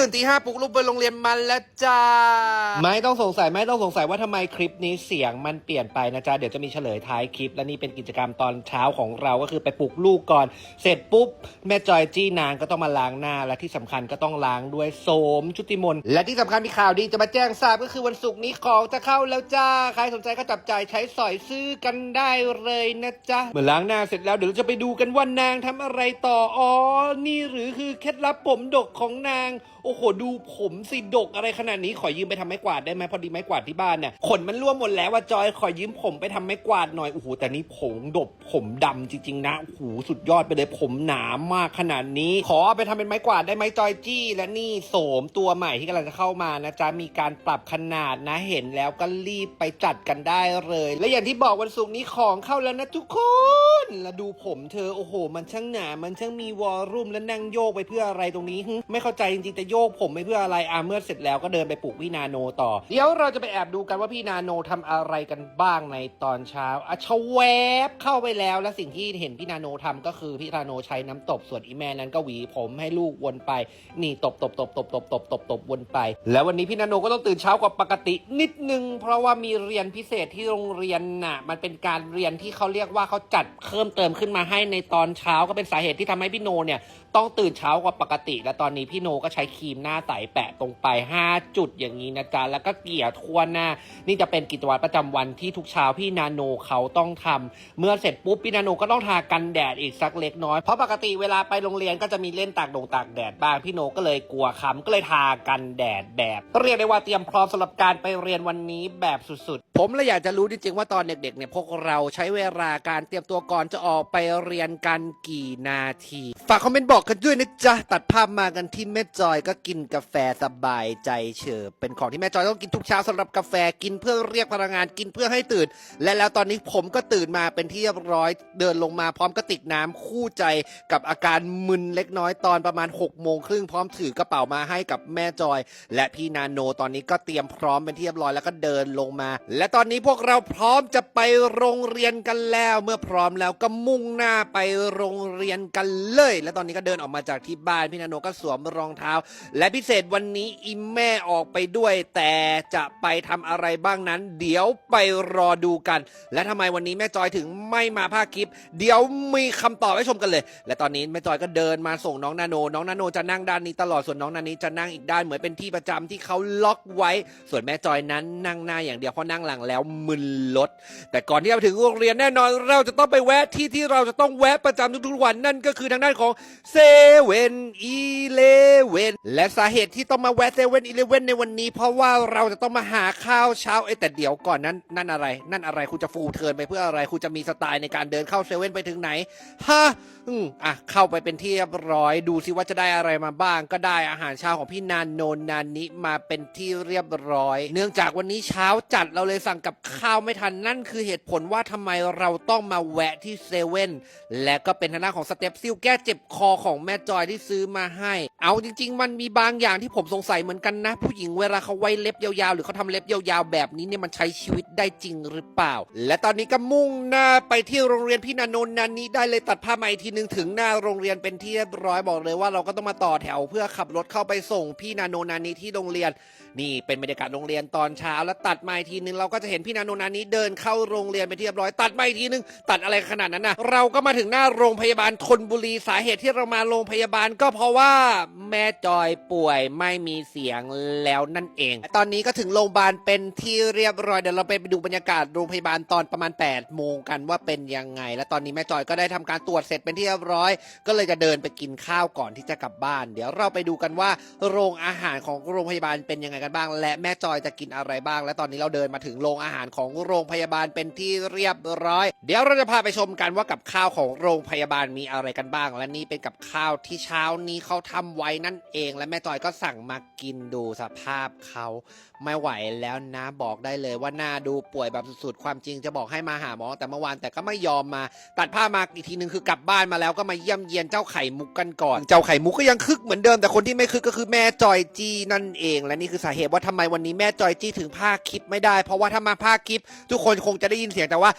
ตื่นตีห้าปลุกลูกไปโรงเรียนมันแล้วจ้า ไม่ต้องสงสัยไม่ต้องสงสัยว่าทำไมคลิปนี้เสียงมันเปลี่ยนไปนะจ๊ะ เดี๋ยวจะมีเฉลยท้ายคลิป และนี่เป็นกิจกรรมตอนเช้าของเราก็คือไปปลุกลูกก่อน เสร็จปุ๊บ แม่จอยจี้นางก็ต้องมาล้างหน้า และที่สำคัญก็ต้องล้างด้วยโสมชุติมนต์และที่สำคัญมีข่าวดีจะมาแจ้งทราบก็คือวันศุกร์นี้ของจะเข้าแล้วจ้าใครสนใจก็จับจ่ายใช้สอยซื้อกันได้เลยนะจ๊ะเมื่อล้างหน้าเสร็จแล้วเดี๋ยวเราจะไปดูกันว่านางทำอะไรต่ออ๋อนี่หรือคือเคล็ดลับผมดกของนาง โอ้โห ดูผมสิดกอะไรขนาดนี้ขอยืมไปทำไม้กวาดได้ไหมพอดีไม้กวาดที่บ้านเนี่ยขนมันร่วงหมดแล้วว่าจอยขอยืมผมไปทำไม้กวาดหน่อยโอ้โหแต่นี่ผมดกผมดำจริงๆนะโอ้โหสุดยอดไปเลยผมหนามากขนาดนี้ ขอเอาไปทำเป็นไม้กวาดได้ไหมจอยจี้ และนี่โสมตัวใหม่ที่กำลังจะเข้ามานะจ๊ะมีการปรับขนาดนะเห็นแล้วก็รีบไปจัดกันได้เลย และอย่างที่บอกวันศุกร์นี้ของเข้าแล้วนะทุกคนแล้วดูผมเธอโอ้โห มันช่างหนามันช่างมีวอลลุ่มและนั่งโยกไปเพื่ออะไรตรงนี้ ไม่เข้าใจจริงๆแต่โยกผมไปเพื่ออะไรอะเมื่อเสร็จแล้วก็เดินไปปลุกพี่นาโนต่อ เดี๋ยวเราจะไปแอบดูกันว่าพี่นาโนทำอะไรกันบ้างในตอนเช้าอะชะแวบเข้าไปแล้วและสิ่งที่เห็นพี่นาโนทำก็คือพี่นาโนใช้น้ำตบส่วนอีแม่นั้นก็หวีผมให้ลูกวนไป นี่ตบตบตบตบตบตบตบตบวนไป แล้ววันนี้พี่นาโนก็ต้องตื่นเช้ากว่าปกตินิดนึง เพราะว่ามีเรียนพิเศษที่โรงเรียนน่ะ มันเป็นการเรียนที่เขาเรียกว่าเขาจัดเพิ่มเติมขึ้นมาให้ในตอนเช้าก็เป็นสาเหตุที่ทำให้พี่โนเนี่ยต้องตื่นเช้ากว่าปกติ และตอนนี้พี่โนก็ใช้ครีมหน้าใสแปะตรงไป 5 จุดอย่างนี้นะจ๊ะ แล้วก็เกลี่ยทั่วหน้า นี่จะเป็นกิจวัตรประจำวันที่ทุกเช้าพี่นาโนเขาต้องทำเมื่อเสร็จปุ๊บพี่นาโนก็ต้องทากันแดดอีกสักเล็กน้อย เพราะปกติเวลาไปโรงเรียนก็จะมีเล่นตากดงตากแดดบ้างพี่โนก็เลยกลัวค้ำก็เลยทากันแดดแบบเรียกได้ว่าเตรียมพร้อมสำหรับการไปเรียนวันนี้แบบสุดๆผมเลยอยากจะรู้จริงๆว่าตอนเด็กๆเนี่ยพวกเราใช้เวลาการเตรียมตัวก่อนจะออกไปเรียนกันกี่นาที ฝากคอมเมนต์บอกกันด้วยนะจ๊ะ ตัดภาพมากันที่แม่จอยก็กินกาแฟสบายใจเฉิบเป็นของที่แม่จอยต้องกินทุกเช้าสำหรับกาแฟกินเพื่อเรียกพลังงานกินเพื่อให้ตื่น และแล้วตอนนี้ผมก็ตื่นมาเป็นที่เรียบร้อยเดินลงมาพร้อมกระติกน้ำคู่ใจกับอาการมึนเล็กน้อยตอนประมาณ6กโมงครึ่งพร้อมถือกระเป๋ามาให้กับแม่จอย และพี่นาโนตอนนี้ก็เตรียมพร้อมเป็นที่เรียบร้อยแล้วก็เดินลงมาและตอนนี้พวกเราพร้อมจะไปโรงเรียนกันแล้ว เมื่อพร้อมแล้วก็มุ่งหน้าไปโรงเรียนกันเลย และตอนนี้ก็เดินออกมาจากที่บ้านพี่นาโนก็สวมรองเท้า และพิเศษวันนี้อิมแม่ออกไปด้วย แต่จะไปทำอะไรบ้างนั้น เดี๋ยวไปรอดูกัน และทำไมวันนี้แม่จอยถึงไม่มาภาคคลิป เดี๋ยวมีคำตอบให้ชมกันเลย และตอนนี้แม่จอยก็เดินมาส่งน้องนาโน น้องนาโนจะนั่งด้านนี้ตลอดส่วนน้องนานี้จะนั่งอีกด้านเหมือนเป็นที่ประจำที่เขาล็อกไว้ ส่วนแม่จอยนั้นนั่งหน้าอย่างเดียวเพราะนั่งหลังแล้วมึนลด แต่ก่อนที่จะไปถึงโรงเรียนแน่นอนเราจะต้องไปแวะที่ที่เราจะต้องแวะประจำทุกๆวันนั่นก็คือทางด้านของเซเว่นอีเลเว่นและสาเหตุที่ต้องมาแวะเซเว่นอีเลเว่นในวันนี้ เพราะว่าเราจะต้องมาหาข้าวเช้าเอ้แต่เดี๋ยวก่อนนั้นนั่นอะไร นั่นอะไรคุณจะฟูเทิร์นไปเพื่ออะไรคุณจะมีสไตล์ในการเดินเข้าเซเว่นไปถึงไหนฮะอืมอะเข้าไปเป็นที่เรียบร้อยดูซิว่าจะได้อะไรมาบ้าง ก็ได้อาหารเช้าของพี่นานโนนานนิมาเป็นที่เรียบร้อย เนื่องจากวันนี้เช้าจัดเราเลยสั่งกับข้าวไม่ทันนั่นคือเหตุผลว่าทำไมเราต้องมาแวะที่เซเว่นและก็เป็นทางด้านของสเต็ปซิลแก้เจ็บคอของแม่จอยที่ซื้อมาให้ เอาจริง ๆ มันมีบางอย่างที่ผมสงสัยเหมือนกันนะ ผู้หญิงเวลาเขาไว้เล็บยาวๆ หรือเขาทำเล็บยาวๆ แบบนี้เนี่ยมันใช้ชีวิตได้จริงหรือเปล่า และตอนนี้ก็มุ่งหน้าไปที่โรงเรียนพี่นาโนนนันนี้ได้เลยตัดผ้าพมาอีกทีนึงถึงหน้าโรงเรียนเป็นที่เรียบร้อยบอกเลยว่าเราก็ต้องมาต่อแถวเพื่อขับรถเข้าไปส่งพี่นาโนนานี้ที่โรงเรียน นี่เป็นบรรยากาศโรงเรียนตอนเช้าแล้วตัดมาอีกทีนึงเราก็จะเห็นพี่นาโนนานี้เดินเข้าโรงเรียนไปที่เรียบร้อย ตัดมาอีกทีนึง ตัดอะไรขนาดนั้นนะเราก็มาถึงหน้าโรงพยาบาลธนบุรีสาเหตุที่เรามาโรงพยาบาลก็เพราะว่าแม่จอยป่วยไม่มีเสียงแล้วนั่นเอง ตอนนี้ก็ถึงโรงพยาบาลเป็นที่เรียบร้อยเดี๋ยวเราไปดูบรรยากาศโรงพยาบาลตอนประมาณ8โมงกันว่าเป็นยังไง และตอนนี้แม่จอยก็ได้ทำการตรวจเสร็จเป็นที่เรียบร้อย ก็เลยจะเดินไปกินข้าวก่อนที่จะกลับบ้าน เดี๋ยวเราไปดูกันว่า โรงอาหารของโรงพยาบาลเป็นยังไงกันบ้าง และแม่จอยจะกินอะไรบ้าง และตอนนี้เราเดินมาถึงโรงอาหารของโรงพยาบาลเป็นที่เรียบร้อย เดี๋ยวเราจะพาไปชมกันว่ากับข้าวของโรงพยาบาลมีอะไรกันบ้าง และนี่เป็นกับข้าวที่เช้านี้เขาทำไว้นั่นเอง และแม่จอยก็สั่งมากินดูสภาพเขาไม่ไหวแล้วนะบอกได้เลยว่าหน้าดูป่วยแบบสุดๆความจริงจะบอกให้มาหาหมอ แต่เมื่อวานแต่ก็ไม่ยอมมา ตัดผ้ามาอีกทีนึงคือกลับบ้านมาแล้วก็มาเยี่ยมเยียนเจ้าไข่มุกกันก่อน เจ้าไข่มุกก็ยังคึกเหมือนเดิมแต่คนที่ไม่คึกก็คือแม่จอยจี้นั่นเอง และนี่คือสาเหตุว่าทำไมวันนี้แม่จอยจี้ถึงภาคลิปไม่ได้เพราะว่าถ้ามาภาคคลิป ทุกคนคงจะได้ยินเสียงแต่ว่า